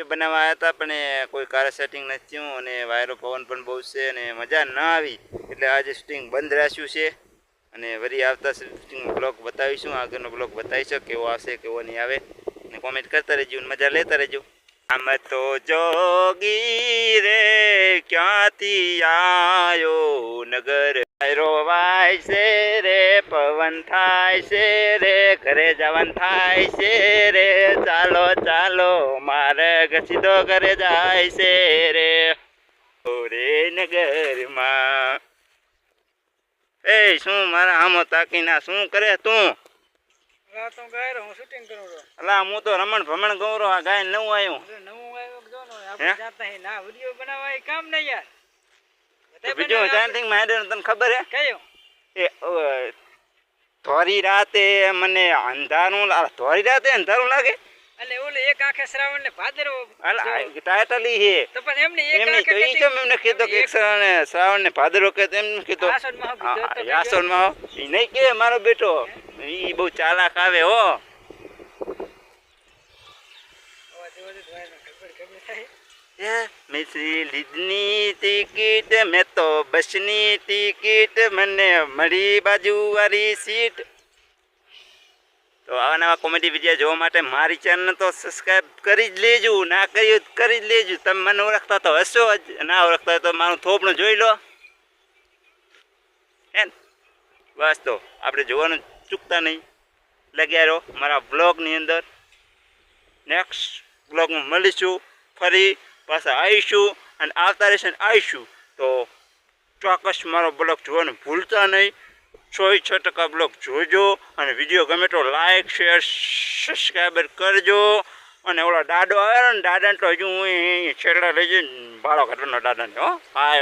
એ બનાવવા આવ્યા હતા, પણ કોઈ કાર સેટિંગ નથી થયું અને વાયરો પવન પણ બહુ છે અને મજા ના આવી. એટલે આજે શૂટિંગ બંધ રાખ્યું છે અને વળી આવતા શૂટિંગ બ્લોગ બતાવીશું. આગળનો બ્લોગ બતાવીશું કેવો આવશે, કેવો નહીં આવે. અને કોમેન્ટ કરતા રહેજો અને મજા લેતા રહેજો. આમ તો જોગી રે, ક્યાંથી આયો નગર? વાયરો વાય છે રે, પવન થાય છે રે, ઘરે જવાનું થાય છે રે. ચાલો ચાલો મારે સીધો ઘરે જાય છે રે. ઓરે નગરમાં. એ શું મારા આમો તાકીના શું કરે તું? કરું અલા હું તો રમણ ભમણ ગૌરો આ ગાય નવું આવ્યું. બીજું ચાન્ટિંગમાં તને ખબર હે? કયો? એ ધોરી રાતે મને અંધારું ધોરી રાતે અંધારું લાગે? એટલે ઓલે એક આંખે શ્રાવણ ને ભાદરવો. ટાઇટલી હે તો પણ એમને એક આંખે તો ઈ કેમ એમને કીધો કે એક શ્રાવણ ને શ્રાવણ ને ભાદરવો કે તેમ કીધો તો માં ઈ નહીં કે મારો બેટો. ઈ બહુ ચાલાક આવે હે, મિશ્રી લીધની ટિકિટ મેં તો બસની ટિકિટ મને મળી બાજુ વાળી સીટ. તો આવા નવા કોમેડી વીડિયો જોવા માટે મારી ચેનલ તો સબસ્ક્રાઈબ કરી જ લેજો. ના કર્યું કરી જ લેજો. તમે મને ઓળખતા તો હશો જ. ના ઓળખતા હોય તો મારું થોપણું જોઈ લો. હે બસ તો આપણે જોવાનું ચૂકતા નહીં. લગ્યા રહો મારા બ્લોગની અંદર. નેક્સ્ટ બ્લોગમાં મળીશું. ફરી પાછા આવીશું અને આવતા રહેશે આવીશું. તો ચોક્કસ મારો બ્લોગ જોવાનું ભૂલતા નહીં. સો છ ટકા બ્લોગ જોજો અને વીડિયો ગમે તો લાઇક શેર સબસ્ક્રાઈબર કરજો. અને ઓલા દાડો આવ્યો ને દાદાને તો હજુ હું છેલ્લા લઈ જઈને ભાડો કાઢવાનો દાદાને, હો. હા